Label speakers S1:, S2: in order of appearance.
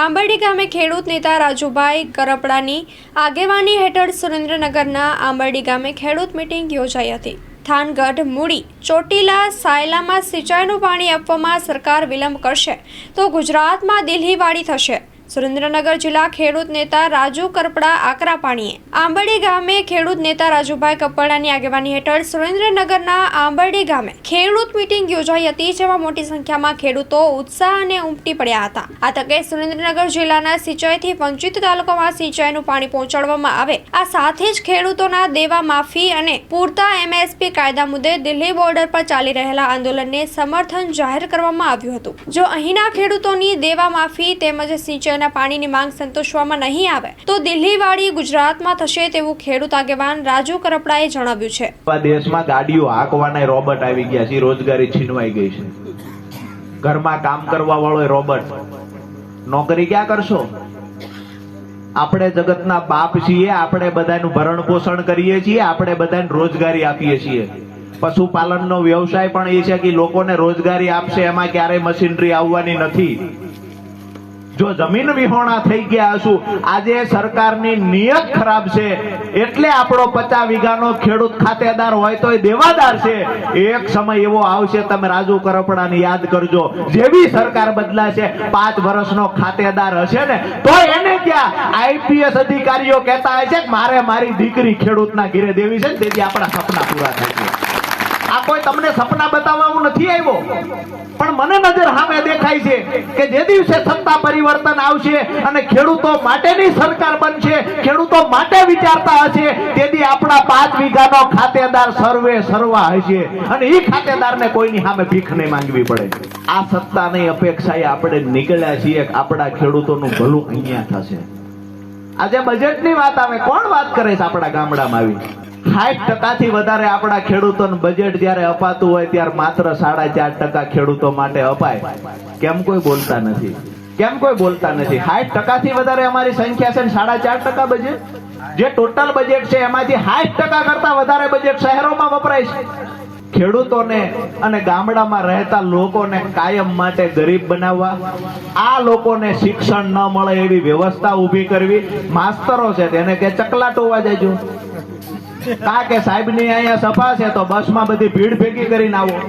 S1: આંબરડી ગામે ખેડૂત નેતા રાજુભાઈ કરપડાની આગેવાની હેઠળ સુરેન્દ્રનગરના આંબરડી ગામે ખેડૂત મિટિંગ યોજાઈ હતી. થાનગઢ મૂડી, ચોટીલા, સાયલામાં સિંચાઈનું પાણી આપવામાં સરકાર વિલંબ કરશે તો ગુજરાતમાં દિલ્હીવાળી થશે. સુરેન્દ્રનગર જિલ્લા ખેડૂત નેતા રાજુ કરપડા આકરા પાણીએ. આંબરડી ગામે ખેડૂત નેતા રાજુભાઈ કપડાની આગેવાની હેઠળ સુરેન્દ્રનગરના આંબરડી ગામે ખેડૂત મિટિંગ યોજાઈ હતી, જેમાં મોટી સંખ્યામાં ખેડૂતો ઉત્સાહ અને ઉમટી પડ્યા હતા. આ તકે સુરેન્દ્રનગર જિલ્લાના સિંચાઈથી વંચિત તાલુકામાં સિંચાઈનું પાણી પહોંચાડવામાં આવે. આ સાથે જ ખેડૂતોના દેવા માફી અને પૂરતા એમએસપી કાયદા મુદ્દે દિલ્હી બોર્ડર પર ચાલી રહેલા આંદોલનને સમર્થન જાહેર કરવામાં આવ્યું હતું. જો અહીંના ખેડૂતોની દેવા માફી તેમજ સિંચાઈના પાણીની માંગ સંતોષવામાં નહીં આવે, તો દિલ્હીવાળી ગુજરાતમાં થશે તેવું ખેડૂત આગેવાન રાજુ કરપડાએ જણાવ્યું છે.
S2: દેશમાં ગાડીઓ હાંકવાના રોબોટ આવી ગયા છે, રોજગારી છીનવાઈ ગઈ છે. ઘરમાં કામ કરવા વાળો રોબોટ. નોકરી ક્યાં કરશો? આપણે જગતના બાપ છીએ, આપણે બધાનું ભરણ પોષણ કરીએ છીએ, આપણે બધાને રોજગારી આપીએ છીએ. પશુપાલનનો વ્યવસાય પણ એ છે કે લોકોને રોજગારી આપશે, એમાં ક્યારેય મશીનરી આવવાની નથી. જો જમીન વિહોણા થઈ ગયા છું આજે સરકારની નિયત ખરાબ છે. એટલે આપણો પચાસ વીઘાનો ખેડૂત ખાતેદાર હોય તો દેવાદાર છે. એક સમય એવો આવશે, તમે રાજુ કરપડાને યાદ કરજો. જેવી સરકાર બદલાશે, પાંચ વર્ષનો ખાતેદાર હશે ને, તો એને ત્યાં આઈપીએસ અધિકારીઓ કહેતા હોય છે મારે મારી દીકરી ખેડૂતના ઘીરે દેવી છે તેથી આપણા સપના પૂરા થાય છે. આ કોઈ તમને સપના બતાવવા નથી આવ્યો. પણ મને નજર સામે દેખાય છે કે જે દિવસે સત્તા પરિવર્તન આવશે અને ખેડૂતો માટેની સરકાર બનશે, ખેડૂતો માટે વિચારતા હશે, તેથી આપણા પાંચ વીઘાનો ખાતેદાર સર્વે સર્વા હશે. અને એ ખાતેદારને કોઈની સામે ભીખ નહીં માંગવી પડે. આ સત્તાની અપેક્ષાએ આપણે નીકળ્યા છીએ આપણા ખેડૂતોનું ભલું અહીંયા થશે. આજે બજેટની વાત આવે, કોણ વાત કરે છે આપણા ગામડામાં આવી? સાઠ ટકાથી વધારે આપણા ખેડૂતોનું બજેટ જ્યારે અપાતું હોય ત્યારે માત્ર સાડા ચાર ટકા ખેડૂતો માટે અપાય. કેમ કોઈ બોલતા નથી? કેમ કોઈ બોલતા નથી? સાઠ ટકાથી વધારે અમારી સંખ્યા છે સાડા ચાર ટકા બજેટ જે ટોટલ બજેટ છે એમાંથી સાઠ ટકા કરતા વધારે બજેટ શહેરોમાં વપરાય છે. ખેડૂતોને અને ગામડામાં રહેતા લોકોને કાયમ માટે ગરીબ બનાવવા. આ લોકોને શિક્ષણ ન મળે એવી વ્યવસ્થા ઊભી કરવી. માસ્તરો છે તેને કે ચકલા ટોવા જજો કા કે સાહેબની અહીંયા સભા છે તો બસમાં બધી ભીડ ભેગી કરીને આવો.